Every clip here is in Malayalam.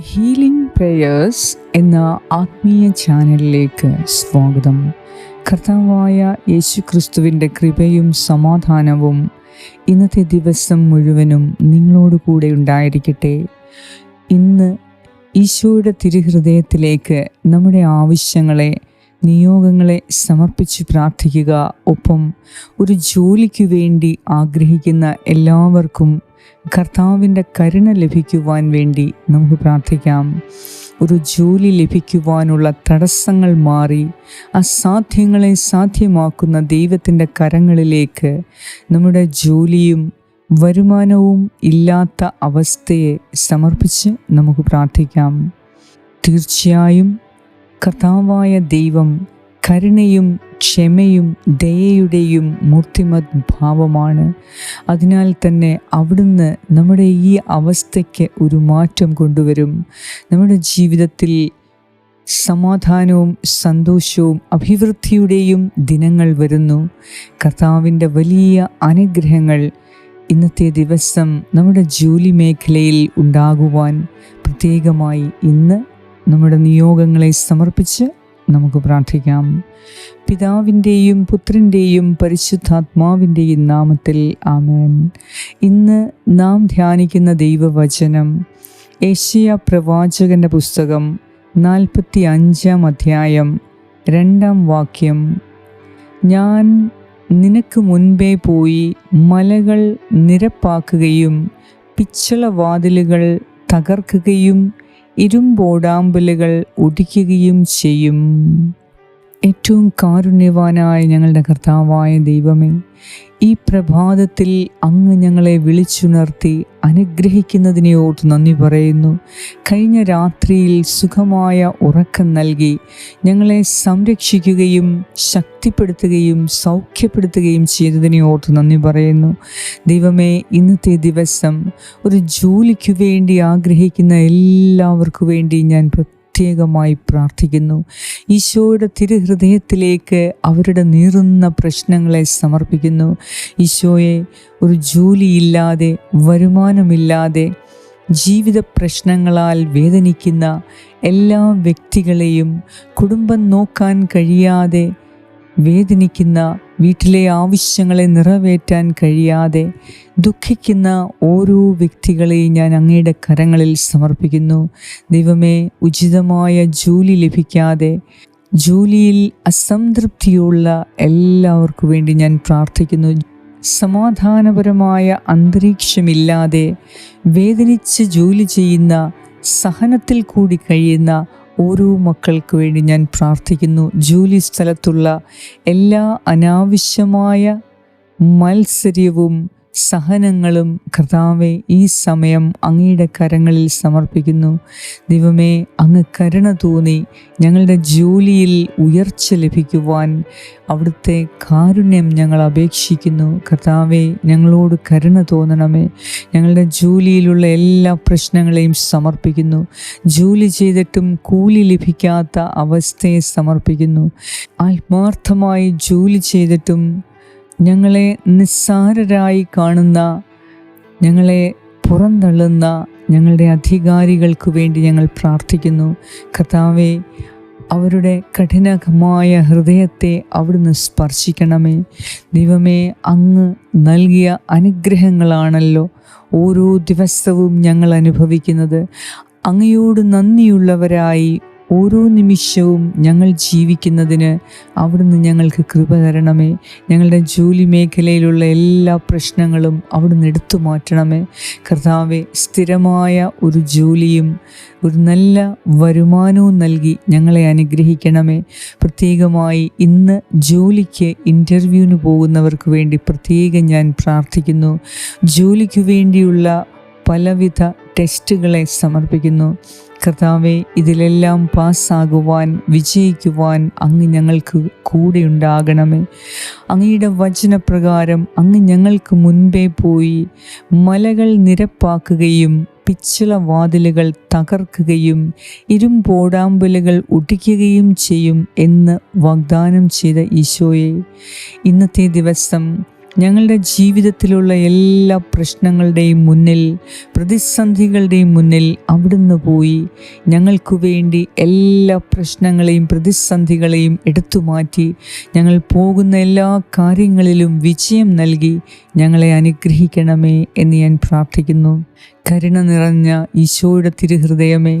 ഹീലിംഗ് പ്രേയേഴ്സ് എന്ന ആത്മീയ ചാനലിലേക്ക് സ്വാഗതം. കർത്താവായ യേശു ക്രിസ്തുവിന്റെ കൃപയും സമാധാനവും ഇന്നത്തെ ദിവസം മുഴുവനും നിങ്ങളോട് കൂടെ ഉണ്ടായിരിക്കട്ടെ. ഇന്ന് ഈശോയുടെ തിരുഹൃദയത്തിലേക്ക് നമ്മുടെ ആവശ്യങ്ങളെ നിയോഗങ്ങളെ സമർപ്പിച്ച് പ്രാർത്ഥിക്കുക. ഒപ്പം ഒരു ജോലിക്ക് വേണ്ടി ആഗ്രഹിക്കുന്ന എല്ലാവർക്കും കർത്താവിന്റെ കരുണ ലഭിക്കുവാൻ വേണ്ടി നമുക്ക് പ്രാർത്ഥിക്കാം. ഒരു ജോലി ലഭിക്കുവാനുള്ള തടസ്സങ്ങൾ മാറി അസാധ്യങ്ങളെ സാധ്യമാക്കുന്ന ദൈവത്തിന്റെ കരങ്ങളിലേക്ക് നമ്മുടെ ജോലിയും വരുമാനവും ഇല്ലാത്ത അവസ്ഥയെ സമർപ്പിച്ച് നമുക്ക് പ്രാർത്ഥിക്കാം. തീർച്ചയായും കർത്താവായ ദൈവം കരുണയും ക്ഷമയും ദയയുടെയും മൂർത്തിമത് ഭാവമാണ്. അതിനാൽ തന്നെ അവിടുന്ന് നമ്മുടെ ഈ അവസ്ഥയ്ക്ക് ഒരു മാറ്റം കൊണ്ടുവരും. നമ്മുടെ ജീവിതത്തിൽ സമാധാനവും സന്തോഷവും അഭിവൃദ്ധിയുടെയും ദിനങ്ങൾ വരുന്നു. കർത്താവിന്റെ വലിയ അനുഗ്രഹങ്ങൾ ഇന്നത്തെ ദിവസം നമ്മുടെ ജോലി മേഖലയിൽ ഉണ്ടാകുവാൻ പ്രത്യേകമായി ഇന്ന് നമ്മുടെ നിയോഗങ്ങളെ സമർപ്പിച്ച് നമുക്ക് പ്രാർത്ഥിക്കാം. പിതാവിന്റെയും പുത്രന്റെയും പരിശുദ്ധാത്മാവിന്റെയും നാമത്തിൽ ആമേൻ. ഇന്ന് നാം ധ്യാനിക്കുന്ന ദൈവവചനം ഏഷ്യ പ്രവാചകന്റെ പുസ്തകം നാൽപ്പത്തി അഞ്ചാം അധ്യായം രണ്ടാം വാക്യം. ഞാൻ നിനക്ക് മുൻപേ പോയി മലകൾ നിരപ്പാക്കുകയും പിച്ചളവാതിലുകൾ തകർക്കുകയും ഇരുമ്പോടാമ്പലുകൾ ഒടിക്കുകയും ചെയ്യും. ഏറ്റവും കാരുണ്യവാനായ ഞങ്ങളുടെ കർത്താവായ ദൈവമേ ഈ പ്രഭാതത്തിൽ അങ്ങ് ഞങ്ങളെ വിളിച്ചുണർത്തി അനുഗ്രഹിക്കുന്നതിനെ ഓർത്ത് നന്ദി പറയുന്നു. കഴിഞ്ഞ രാത്രിയിൽ സുഖമായ ഉറക്കം നൽകി ഞങ്ങളെ സംരക്ഷിക്കുകയും ശക്തിപ്പെടുത്തുകയും സൗഖ്യപ്പെടുത്തുകയും ചെയ്തതിനെ ഓർത്ത് നന്ദി പറയുന്നു. ദൈവമേ ഇന്നത്തെ ദിവസം ഒരു ജോലിക്ക് വേണ്ടി ആഗ്രഹിക്കുന്ന എല്ലാവർക്കു വേണ്ടി ഞാൻ പ്രത്യേകമായി പ്രാർത്ഥിക്കുന്നു. ഈശോയുടെ തിരുഹൃദയത്തിലേക്ക് അവരുടെ നീറുന്ന പ്രശ്നങ്ങളെ സമർപ്പിക്കുന്നു. ഈശോയെ ഒരു ജോലിയില്ലാതെ വരുമാനമില്ലാതെ ജീവിത പ്രശ്നങ്ങളാൽ വേദനിക്കുന്ന എല്ലാ വ്യക്തികളെയും കുടുംബം നോക്കാൻ കഴിയാതെ വേദനിക്കുന്ന വീട്ടിലെ ആവശ്യങ്ങളെ നിറവേറ്റാൻ കഴിയാതെ ദുഃഖിക്കുന്ന ഓരോ വ്യക്തികളെയും ഞാൻ അങ്ങയുടെ കരങ്ങളിൽ സമർപ്പിക്കുന്നു. ദൈവമേ ഉചിതമായ ജോലി ലഭിക്കാതെ ജോലിയിൽ അസംതൃപ്തിയുള്ള എല്ലാവർക്കും വേണ്ടി ഞാൻ പ്രാർത്ഥിക്കുന്നു. സമാധാനപരമായ അന്തരീക്ഷമില്ലാതെ വേദനിച്ച് ജോലി ചെയ്യുന്ന സഹനത്തിൽ കൂടി കഴിയുന്ന ഓരോ മക്കൾക്ക് വേണ്ടി ഞാൻ പ്രാർത്ഥിക്കുന്നു. ജോലി സ്ഥലത്തുള്ള എല്ലാ അനാവശ്യമായ മത്സര്യവും സഹനങ്ങളും കർത്താവെ ഈ സമയം അങ്ങയുടെ കരങ്ങളിൽ സമർപ്പിക്കുന്നു. ദൈവമേ അങ്ങ് കരുണ തോന്നി ഞങ്ങളുടെ ജോലിയിൽ ഉയർച്ച ലഭിക്കുവാൻ അവിടുത്തെ കാരുണ്യം ഞങ്ങൾ അപേക്ഷിക്കുന്നു. കർത്താവെ ഞങ്ങളോട് കരുണ തോന്നണമേ. ഞങ്ങളുടെ ജോലിയിലുള്ള എല്ലാ പ്രശ്നങ്ങളെയും സമർപ്പിക്കുന്നു. ജോലി ചെയ്തിട്ടും കൂലി ലഭിക്കാത്ത അവസ്ഥയെ സമർപ്പിക്കുന്നു. ആത്മാർത്ഥമായി ജോലി ചെയ്തിട്ടും ഞങ്ങളെ നിസ്സാരരായി കാണുന്ന ഞങ്ങളെ പുറന്തള്ളുന്ന ഞങ്ങളുടെ അധികാരികൾക്ക് വേണ്ടി ഞങ്ങൾ പ്രാർത്ഥിക്കുന്നു. കർത്താവെ അവരുടെ കഠിനമായ ഹൃദയത്തെ അവിടുന്ന് സ്പർശിക്കണമേ. ദൈവമേ അങ്ങ് നൽകിയ അനുഗ്രഹങ്ങളാണല്ലോ ഓരോ ദിവസവും ഞങ്ങൾ അനുഭവിക്കുന്നത്. അങ്ങയോട് നന്ദിയുള്ളവരായി ഓരോ നിമിഷവും ഞങ്ങൾ ജീവിക്കുന്നതിന് അവിടുന്ന് ഞങ്ങൾക്ക് കൃപ തരണമേ. ഞങ്ങളുടെ ജോലി മേഖലയിലുള്ള എല്ലാ പ്രശ്നങ്ങളും അവിടുന്ന് എടുത്തു മാറ്റണമേ. കർത്താവെ സ്ഥിരമായ ഒരു ജോലിയും ഒരു നല്ല വരുമാനവും നൽകി ഞങ്ങളെ അനുഗ്രഹിക്കണമേ. പ്രത്യേകമായി ഇന്ന് ജോലിക്ക് ഇന്റർവ്യൂവിന് പോകുന്നവർക്ക് വേണ്ടി പ്രത്യേകം ഞാൻ പ്രാർത്ഥിക്കുന്നു. ജോലിക്ക് വേണ്ടിയുള്ള പലവിധ ടെസ്റ്റുകളെ സമർപ്പിക്കുന്നു. കർത്താവെ ഇതിലെല്ലാം പാസ്സാകുവാൻ വിജയിക്കുവാൻ അങ്ങ് ഞങ്ങൾക്ക് കൂടെ ഉണ്ടാകണമേ. അങ്ങയുടെ വചനപ്രകാരം അങ്ങ് ഞങ്ങൾക്ക് മുൻപേ പോയി മലകൾ നിരപ്പാക്കുകയും പിച്ചള വാതിലുകൾ തകർക്കുകയും ഇരുമ്പോടാമ്പലുകൾ ഒട്ടിക്കുകയും ചെയ്യും എന്ന് വാഗ്ദാനം ചെയ്ത ഈശോയെ. ഇന്നത്തെ ദിവസം ഞങ്ങളുടെ ജീവിതത്തിലുള്ള എല്ലാ പ്രശ്നങ്ങളുടെയും മുന്നിൽ പ്രതിസന്ധികളുടെയും മുന്നിൽ അവിടുന്ന് പോയി ഞങ്ങൾക്ക് വേണ്ടി എല്ലാ പ്രശ്നങ്ങളെയും പ്രതിസന്ധികളെയും എടുത്തു മാറ്റി ഞങ്ങൾ പോകുന്ന എല്ലാ കാര്യങ്ങളിലും വിജയം നൽകി ഞങ്ങളെ അനുഗ്രഹിക്കണമേ എന്ന് ഞാൻ പ്രാർത്ഥിക്കുന്നു. കരുണ നിറഞ്ഞ ഈശോയുടെ തിരുഹൃദയമേ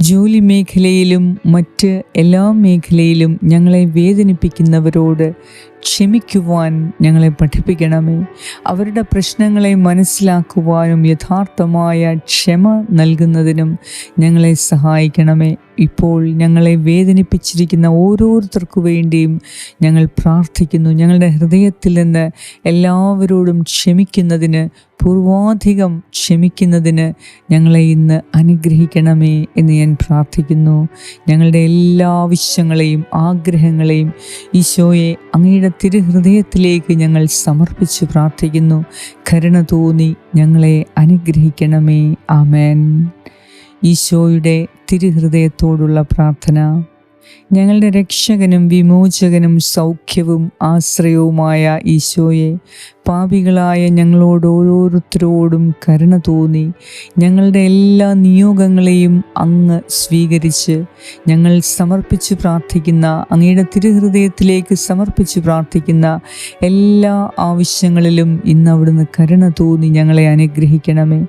ജോലി മേഖലയിലും മറ്റ് എല്ലാ മേഖലയിലും ഞങ്ങളെ വേദനിപ്പിക്കുന്നവരോട് ക്ഷമിക്കുവാൻ ഞങ്ങളെ പഠിപ്പിക്കണമേ. അവരുടെ പ്രശ്നങ്ങളെ മനസ്സിലാക്കുവാനും യഥാർത്ഥമായ ക്ഷമ നൽകുന്നതിനും ഞങ്ങളെ സഹായിക്കണമേ. ഇപ്പോൾ ഞങ്ങളെ വേദനിപ്പിച്ചിരിക്കുന്ന ഓരോരുത്തർക്കു വേണ്ടിയും ഞങ്ങൾ പ്രാർത്ഥിക്കുന്നു. ഞങ്ങളുടെ ഹൃദയത്തിൽ നിന്ന് എല്ലാവരോടും ക്ഷമിക്കുന്നതിന് പൂർവാധികം ക്ഷമിക്കുന്നതിന് ഞങ്ങളെ ഇന്ന് അനുഗ്രഹിക്കണമേ എന്ന് ഞാൻ പ്രാർത്ഥിക്കുന്നു. ഞങ്ങളുടെ എല്ലാ ആവശ്യങ്ങളെയും ആഗ്രഹങ്ങളെയും ഈശോയെ അങ്ങയുടെ തിരുഹൃദയത്തിലേക്ക് ഞങ്ങൾ സമർപ്പിച്ച് പ്രാർത്ഥിക്കുന്നു. കരുണ തോന്നി ഞങ്ങളെ അനുഗ്രഹിക്കണമേ. ആമേൻ. ഈശോയുടെ തിരുഹൃദയത്തോടുള്ള പ്രാർത്ഥന. ഞങ്ങളുടെ രക്ഷകനും വിമോചകനും സൗഖ്യവും ആശ്രയവുമായ ഈശോയെ പാപികളായ ഞങ്ങളോട് ഓരോരുത്തരോടും കരുണ തോന്നി. ഞങ്ങളുടെ എല്ലാ നിയോഗങ്ങളെയും അങ്ങ് സ്വീകരിച്ച് ഞങ്ങൾ സമർപ്പിച്ച് പ്രാർത്ഥിക്കുന്ന അങ്ങയുടെ തിരുഹൃദയത്തിലേക്ക് സമർപ്പിച്ച് പ്രാർത്ഥിക്കുന്ന എല്ലാ ആവശ്യങ്ങളിലും ഇന്ന് അവിടുന്ന് കരുണ തോന്നി ഞങ്ങളെ അനുഗ്രഹിക്കണമേ.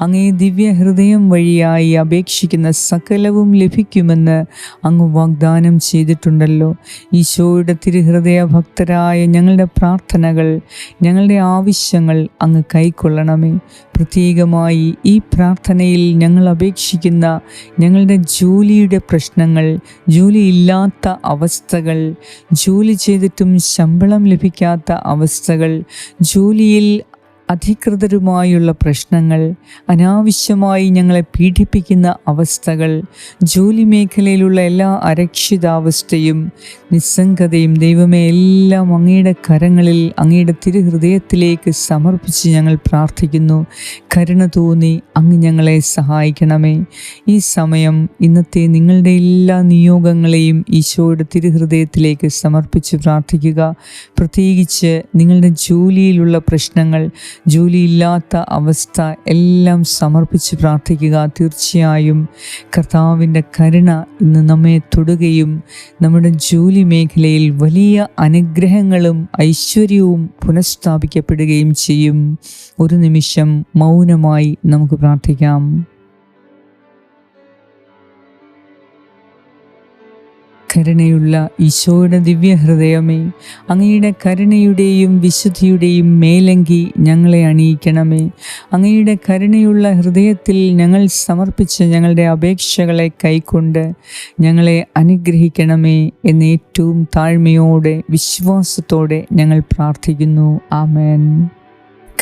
അങ്ങേ ദിവ്യഹൃദയം വഴിയായി അപേക്ഷിക്കുന്ന സകലവും ലഭിക്കുമെന്ന് അങ്ങ് വാഗ്ദാനം ചെയ്തിട്ടുണ്ടല്ലോ. ഈശോയുടെ തിരുഹൃദയ ഭക്തരായ ഞങ്ങളുടെ പ്രാർത്ഥനകൾ ഞങ്ങൾ ഞങ്ങളുടെ ആവശ്യങ്ങൾ അങ്ങ് കൈക്കൊള്ളണമേ. പ്രത്യേകമായി ഈ പ്രാർത്ഥനയിൽ ഞങ്ങൾ അപേക്ഷിക്കുന്ന ഞങ്ങളുടെ ജോലിയുടെ പ്രശ്നങ്ങൾ ജോലിയില്ലാത്ത അവസ്ഥകൾ ജോലി ചെയ്തിട്ടും ശമ്പളം ലഭിക്കാത്ത അവസ്ഥകൾ ജോലിയിൽ അധികൃതരുമായുള്ള പ്രശ്നങ്ങൾ അനാവശ്യമായി ഞങ്ങളെ പീഡിപ്പിക്കുന്ന അവസ്ഥകൾ ജോലി മേഖലയിലുള്ള എല്ലാ അരക്ഷിതാവസ്ഥയും നിസ്സംഗതയും ദൈവമേ എല്ലാം അങ്ങയുടെ കരങ്ങളിൽ അങ്ങയുടെ തിരുഹൃദയത്തിലേക്ക് സമർപ്പിച്ച് ഞങ്ങൾ പ്രാർത്ഥിക്കുന്നു. കരുണ തോന്നി അങ്ങ് ഞങ്ങളെ സഹായിക്കണമേ. ഈ സമയം ഇന്നത്തെ നിങ്ങളുടെ എല്ലാ നിയോഗങ്ങളെയും ഈശോയുടെ തിരുഹൃദയത്തിലേക്ക് സമർപ്പിച്ച് പ്രാർത്ഥിക്കുക. പ്രത്യേകിച്ച് നിങ്ങളുടെ ജോലിയിലുള്ള പ്രശ്നങ്ങൾ ജോലിയില്ലാത്ത അവസ്ഥ എല്ലാം സമർപ്പിച്ച് പ്രാർത്ഥിക്കുക. തീർച്ചയായും കർത്താവിന്റെ കരുണ ഇന്ന് നമ്മെ തൊടുകയും നമ്മുടെ ജോലി മേഖലയിൽ വലിയ അനുഗ്രഹങ്ങളും ഐശ്വര്യവും പുനഃസ്ഥാപിക്കപ്പെടുകയും ചെയ്യും. ഒരു നിമിഷം മൗനമായി നമുക്ക് പ്രാർത്ഥിക്കാം. കരുണയുള്ള ഈശോയുടെ ദിവ്യഹൃദയമേ അങ്ങയുടെ കരുണയുടെയും വിശുദ്ധിയുടെയും മേലങ്കി ഞങ്ങളെ അണിയിക്കണമേ. അങ്ങയുടെ കരുണയുള്ള ഹൃദയത്തിൽ ഞങ്ങൾ സമർപ്പിച്ച ഞങ്ങളുടെ അപേക്ഷകളെ കൈക്കൊണ്ട് ഞങ്ങളെ അനുഗ്രഹിക്കണമേ എന്ന് ഏറ്റവും താഴ്മയോടെ വിശ്വാസത്തോടെ ഞങ്ങൾ പ്രാർത്ഥിക്കുന്നു. ആമേൻ.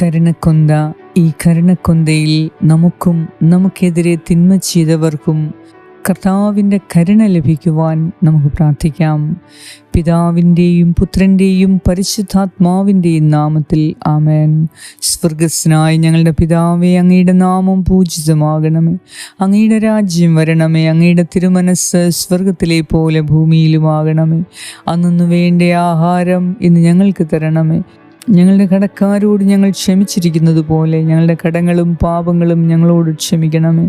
കരുണക്കൊന്ത ഈ കരുണക്കൊന്തയിൽ നമുക്കും നമുക്കെതിരെ തിന്മ ചെയ്തവർക്കും കർത്താവിന്റെ കരുണ ലഭിക്കുവാൻ നമുക്ക് പ്രാർത്ഥിക്കാം. പിതാവിന്റെയും പുത്രന്റെയും പരിശുദ്ധാത്മാവിന്റെയും നാമത്തിൽ ആമേൻ. സ്വർഗസ്നായി ഞങ്ങളുടെ പിതാവെ അങ്ങയുടെ നാമം പൂജിതമാകണമേ. അങ്ങയുടെ രാജ്യം വരണമേ. അങ്ങയുടെ തിരുമനസ് സ്വർഗത്തിലെ പോലെ ഭൂമിയിലുമാകണമേ. അന്നു വേണ്ട ആഹാരം ഇന്ന് ഞങ്ങൾക്ക് തരണമേ. ഞങ്ങളുടെ കടക്കാരോട് ഞങ്ങൾ ക്ഷമിച്ചിരിക്കുന്നത് പോലെ ഞങ്ങളുടെ കടങ്ങളും പാപങ്ങളും ഞങ്ങളോട് ക്ഷമിക്കണമേ.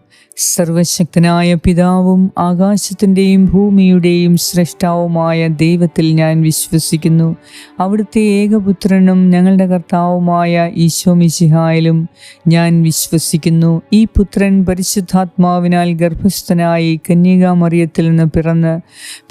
സർവശക്തനായ പിതാവും ആകാശത്തിന്റെയും ഭൂമിയുടെയും സൃഷ്ടാവുമായ ദൈവത്തിൽ ഞാൻ വിശ്വസിക്കുന്നു. അവിടുത്തെ ഏകപുത്രനും ഞങ്ങളുടെ കർത്താവുമായ ഈശോ മിശിഹായിലും ഞാൻ വിശ്വസിക്കുന്നു. ഈ പുത്രൻ പരിശുദ്ധാത്മാവിനാൽ ഗർഭസ്ഥനായി കന്യകാമറിയത്തിൽ നിന്ന് പിറന്ന്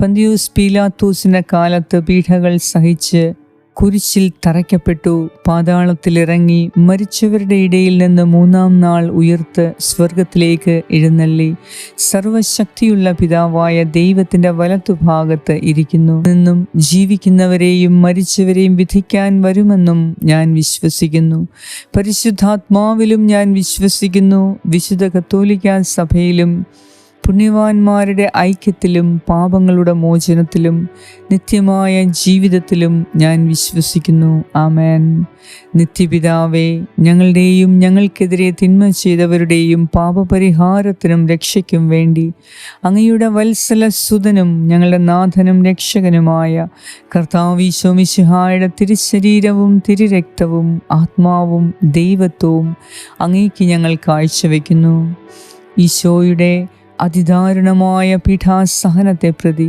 പന്തിയൂസ് പീലാത്തൂസിന്റെ കാലത്ത് പീഠകൾ സഹിച്ച് കുരിശിൽ തറയ്ക്കപ്പെട്ടു പാതാളത്തിലിറങ്ങി മരിച്ചവരുടെ ഇടയിൽ നിന്ന് മൂന്നാം നാൾ ഉയർത്ത് സ്വർഗത്തിലേക്ക് എഴുന്നള്ളി. സർവശക്തിയുള്ള പിതാവായ ദൈവത്തിന്റെ വലത്തുഭാഗത്ത് ഇരിക്കുന്നു. നിന്നും ജീവിക്കുന്നവരെയും മരിച്ചവരെയും വിധിക്കാൻ വരുമെന്നും ഞാൻ വിശ്വസിക്കുന്നു. പരിശുദ്ധാത്മാവിലും ഞാൻ വിശ്വസിക്കുന്നു. വിശുദ്ധ കത്തോലിക്ക സഭയിലും പുണ്യവാന്മാരുടെ ഐക്യത്തിലും പാപങ്ങളുടെ മോചനത്തിലും നിത്യമായ ജീവിതത്തിലും ഞാൻ വിശ്വസിക്കുന്നു. ആമേൻ. നിത്യപിതാവേ ഞങ്ങളുടെയും ഞങ്ങൾക്കെതിരെ തിന്മ ചെയ്തവരുടെയും പാപപരിഹാരത്തിനും രക്ഷയ്ക്കും വേണ്ടി അങ്ങയുടെ വത്സല സുതനും ഞങ്ങളുടെ നാഥനും രക്ഷകനുമായ കർത്താവീശോമിശിഹായുടെ തിരുശരീരവും തിരുരക്തവും ആത്മാവും ദൈവത്വവും അങ്ങേക്ക് ഞങ്ങൾ കാഴ്ചവെക്കുന്നു. ഈശോയുടെ അതിദാരുണമായ പീഠാസഹനത്തെ പ്രതി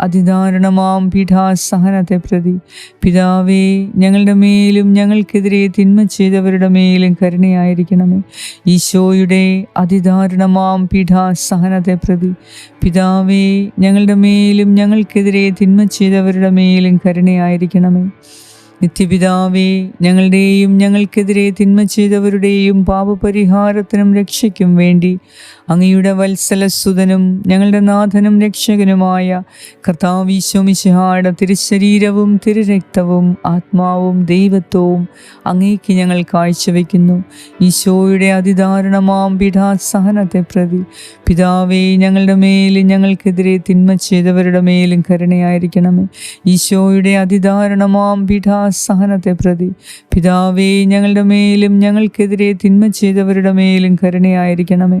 അതിദാരുണമാം പീഠാസഹനത്തെ പ്രതി. പിതാവേ ഞങ്ങളുടെ മേലും ഞങ്ങൾക്കെതിരെ തിന്മ ചെയ്തവരുടെ മേലും കരുണയായിരിക്കണമേ. ഈശോയുടെ അതിദാരുണമാം പീഠാസഹനത്തെ പ്രതി. പിതാവേ ഞങ്ങളുടെ മേലും ഞങ്ങൾക്കെതിരെ തിന്മ ചെയ്തവരുടെ മേലും കരുണയായിരിക്കണമേ. നിത്യപിതാവേ ഞങ്ങളുടെയും ഞങ്ങൾക്കെതിരെ തിന്മ ചെയ്തവരുടെയും പാപപരിഹാരത്തിനും രക്ഷയ്ക്കും വേണ്ടി അങ്ങയുടെ വത്സലസുതനും ഞങ്ങളുടെ നാഥനും രക്ഷകനുമായ കർത്താവീശോമിശിഹായുടെ തിരുശരീരവും തിരുരക്തവും ആത്മാവും ദൈവത്വവും അങ്ങേക്ക് ഞങ്ങൾ കാഴ്ചവെക്കുന്നു. ഈശോയുടെ അതിദാരുണമാം പീഠാസഹനത്തെ പ്രതി പിതാവേ ഞങ്ങളുടെ മേലും ഞങ്ങൾക്കെതിരെ തിന്മ ചെയ്തവരുടെ മേലും കരുണയായിരിക്കണമേ. ഈശോയുടെ അതിദാരുണമാം പീഠാസഹനത്തെ പ്രതി പിതാവേ ഞങ്ങളുടെ മേലും ഞങ്ങൾക്കെതിരെ തിന്മ ചെയ്തവരുടെ മേലും കരുണയായിരിക്കണമേ.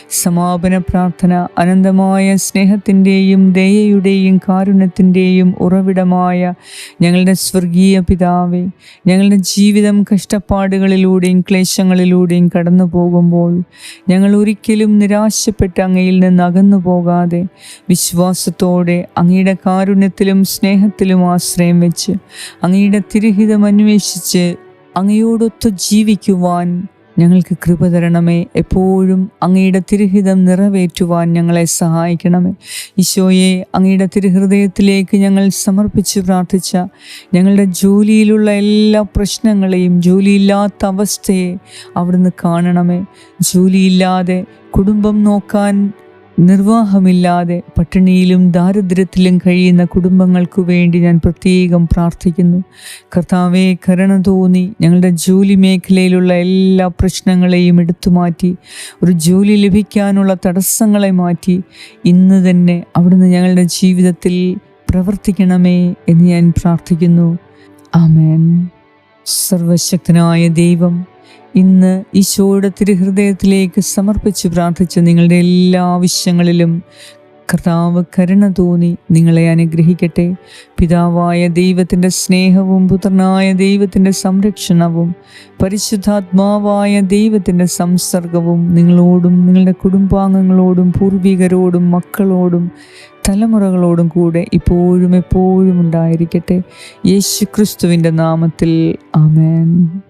സമാപന പ്രാർത്ഥന അനന്തമായ സ്നേഹത്തിന്റെയും ദയയുടെയും കാരുണ്യത്തിന്റെയും ഉറവിടമായ ഞങ്ങളുടെ സ്വർഗീയ പിതാവെ ഞങ്ങളുടെ ജീവിതം കഷ്ടപ്പാടുകളിലൂടെയും ക്ലേശങ്ങളിലൂടെയും കടന്നു പോകുമ്പോൾ ഞങ്ങൾ ഒരിക്കലും നിരാശപ്പെട്ട് അങ്ങയിൽ നിന്ന് അകന്നു പോകാതെ വിശ്വാസത്തോടെ അങ്ങയുടെ കാരുണ്യത്തിലും സ്നേഹത്തിലും ആശ്രയം വെച്ച് അങ്ങയുടെ തിരുഹിതം അന്വേഷിച്ച് അങ്ങയോടൊത്ത് ജീവിക്കുവാൻ ഞങ്ങൾക്ക് കൃപ തരണമേ. എപ്പോഴും അങ്ങയുടെ തിരുഹിതം നിറവേറ്റുവാൻ ഞങ്ങളെ സഹായിക്കണമേ. ഈശോയെ അങ്ങയുടെ തിരുഹൃദയത്തിലേക്ക് ഞങ്ങൾ സമർപ്പിച്ച് പ്രാർത്ഥിച്ച ഞങ്ങളുടെ ജോലിയിലുള്ള എല്ലാ പ്രശ്നങ്ങളെയും ജോലിയില്ലാത്ത അവസ്ഥയെ അവിടുന്ന് കാണണമേ. ജോലിയില്ലാതെ കുടുംബം നോക്കാൻ നിർവാഹമില്ലാതെ പട്ടിണിയിലും ദാരിദ്ര്യത്തിലും കഴിയുന്ന കുടുംബങ്ങൾക്കു വേണ്ടി ഞാൻ പ്രത്യേകം പ്രാർത്ഥിക്കുന്നു. കർത്താവെ കരുണ തോന്നി ഞങ്ങളുടെ ജോലി മേഖലയിലുള്ള എല്ലാ പ്രശ്നങ്ങളെയും എടുത്തു മാറ്റി ഒരു ജോലി ലഭിക്കാനുള്ള തടസ്സങ്ങളെ മാറ്റി ഇന്ന് തന്നെ അവിടുന്ന് ഞങ്ങളുടെ ജീവിതത്തിൽ പ്രവർത്തിക്കണമേ എന്ന് ഞാൻ പ്രാർത്ഥിക്കുന്നു. ആമേൻ. സർവശക്തനായ ദൈവം ഇന്ന് ഈശോയുടെ തിരുഹൃദയത്തിലേക്ക് സമർപ്പിച്ച് പ്രാർത്ഥിച്ച് നിങ്ങളുടെ എല്ലാ ആവശ്യങ്ങളിലും കർത്താവ് കരുണ തോന്നി നിങ്ങളെ അനുഗ്രഹിക്കട്ടെ. പിതാവായ ദൈവത്തിന്റെ സ്നേഹവും പുത്രനായ ദൈവത്തിന്റെ സംരക്ഷണവും പരിശുദ്ധാത്മാവായ ദൈവത്തിന്റെ സംസർഗവും നിങ്ങളോടും നിങ്ങളുടെ കുടുംബാംഗങ്ങളോടും പൂർവികരോടും മക്കളോടും തലമുറകളോടും കൂടെ ഇപ്പോഴും എപ്പോഴും ഉണ്ടായിരിക്കട്ടെ. യേശു ക്രിസ്തുവിന്റെ നാമത്തിൽ ആമേൻ.